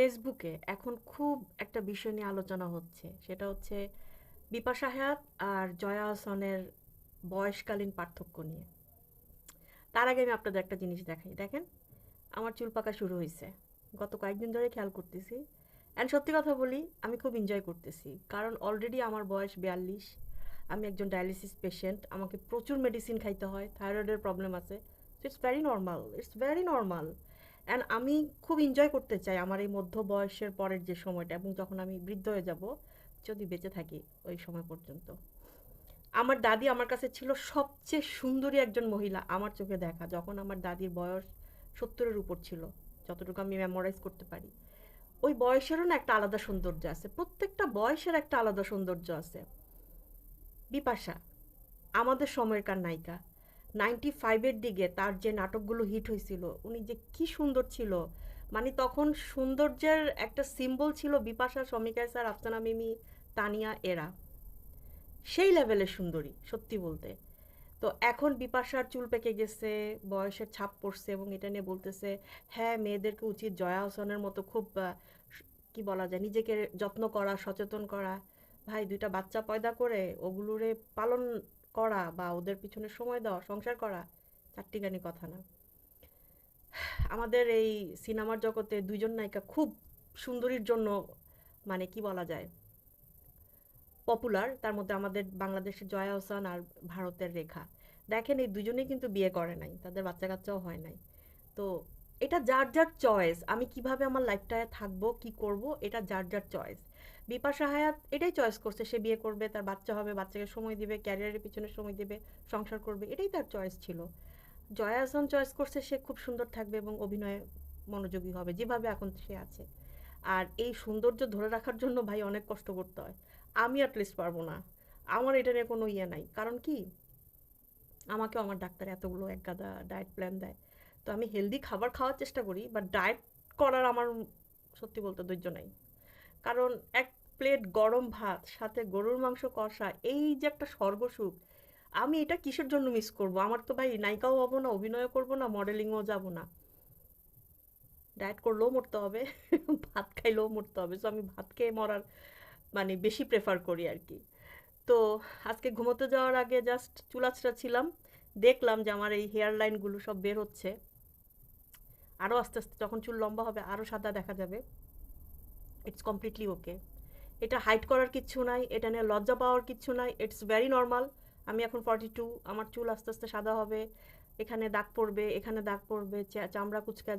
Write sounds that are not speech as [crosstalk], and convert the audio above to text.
ফেসবুকে এখন খুব একটা বিষয় নিয়ে আলোচনা হচ্ছে। সেটা হচ্ছে বিপাশা হায়াত আর জয়া আহসানের বয়সকালীন পার্থক্য নিয়ে। তার আগে আমি আপনাদের একটা জিনিস দেখাই। দেখেন, আমার চুল পাকা শুরু হয়েছে গত কয়েকদিন ধরে খেয়াল করতেছি। অ্যান্ড সত্যি কথা বলি, আমি খুব এনজয় করতেছি। কারণ অলরেডি আমার বয়স বিয়াল্লিশ। আমি একজন ডায়ালিসিস পেশেন্ট আমাকে প্রচুর মেডিসিন খাইতে হয়। থাইরয়েডের প্রবলেম আছে। So it's very normal it's very normal and আমি খুব এনজয় করতে চাই আমার এই মধ্য বয়সের পরের যে সময়টা এবং যখন আমি বৃদ্ধ হয়ে যাব, যদি বেঁচে থাকি ওই সময় পর্যন্ত। আমার দাদি আমার কাছে ছিল সবচেয়ে সুন্দরী একজন মহিলা আমার চোখে দেখা, যখন আমার দাদির বয়স সত্তরের উপর ছিল, যতটুকু আমি মেমোরাইজ করতে পারি। ওই বয়সেরও না একটা আলাদা সৌন্দর্য আছে, প্রত্যেকটা বয়সের একটা আলাদা সৌন্দর্য আছে। বিপাশা, আমাদের সময়কার নায়িকা নাইনটি ফাইভের দিকে তার যে নাটকগুলো হিট হয়েছিল, উনি যে কি সুন্দর ছিল। মানে তখন সৌন্দর্যের একটা সিম্বল ছিল বিপাশা শমিকা স্যার আফসানা মিমি, তানিয়া, এরা। সেই লেভেলের সুন্দরী, সত্যি বলতে। তো এখন বিপাশার চুল পেকে গেছে, বয়সের ছাপ পড়ছে এবং এটা নিয়ে বলতেছে হ্যাঁ মেয়েদেরকে উচিত জয়া হোসেনের মতো খুব কি বলা যায়, নিজেকে যত্ন করা, সচেতন করা। ভাই, দুইটা বাচ্চা পয়দা করে ওগুলোরে পালন করা বা ওদের পিছনে সময় দেওয়া, সংসার করা, চারটিখানি কথা না। আমাদের এই সিনেমার জগতে দুইজন নায়িকা খুব সুন্দরীর জন্য মানে কি বলা যায় পপুলার তার মধ্যে আমাদের বাংলাদেশের জয়া হোসেন আর ভারতের রেখা। দেখেন এই দুজনেই কিন্তু বিয়ে করে নাই, তাদের বাচ্চা কাচ্চাও হয় নাই। তো এটা যার যার চয়েস আমি কীভাবে আমার লাইফটায় থাকব, কি করব, এটা যার যার চয়েস বিপাশা হায়াত এটাই চয়েস করছে, সে বিয়ে করবে, তার বাচ্চা হবে, বাচ্চাকে সময় দিবে ক্যারিয়ারের পিছনে সময় দিবে, সংসার করবে, এটাই তার চয়েস ছিল। জয়া হাসান চয়েস করছে, সে খুব সুন্দর থাকবে এবং অভিনয়ে মনোযোগী হবে, যেভাবে এখন সে আছে। আর এই সৌন্দর্য ধরে রাখার জন্য ভাই অনেক কষ্ট করতে হয়। আমি অ্যাটলিস্ট পারব না। আমার এটা নিয়ে কোনো ইয়ে নাই। কারণ কি? আমাকে আমার ডাক্তার এতগুলো এক গাদা ডায়েট প্ল্যান দেয়। তো আমি হেলদি খাবার খাওয়ার চেষ্টা করি বাট ডায়েট করার আমার সত্যি বলতে ধৈর্য নাই। কারণ এক প্লেট গরম ভাত, সাথে গরুর মাংস কষা, এই যে একটা স্বর্গসুখ, আমি এটা কিসের জন্য মিস করব? আমার তো ভাই নায়িকাও হব না, অভিনয়ও করব না মডেলিংও যাব না। ডায়েট করলেও মরতে হবে, [laughs] ভাত খাইলেও মরতে হবে। সো আমি ভাত খেয়ে মরার মানে বেশি প্রেফার করি আর কি। তো আজকে ঘুমোতে যাওয়ার আগে জাস্ট চুলাচড়া ছিলাম দেখলাম যে আমার এই হেয়ার লাইনগুলো সব বের হচ্ছে। আরও আস্তে আস্তে, যখন চুল লম্বা হবে আরও সাদা দেখা যাবে। ইটস কমপ্লিটলি ওকে এটা হাইট করার কিচ্ছু নাই, এটা নিয়ে লজ্জা পাওয়ার কিচ্ছু নাই ইটস ভেরি নর্মাল আমি এখন ফর্টি টু আমার চুল আস্তে আস্তে সাদা হবে, এখানে দাগ পড়বে, এখানে দাগ পড়বে চামড়া কুচকা যাবে।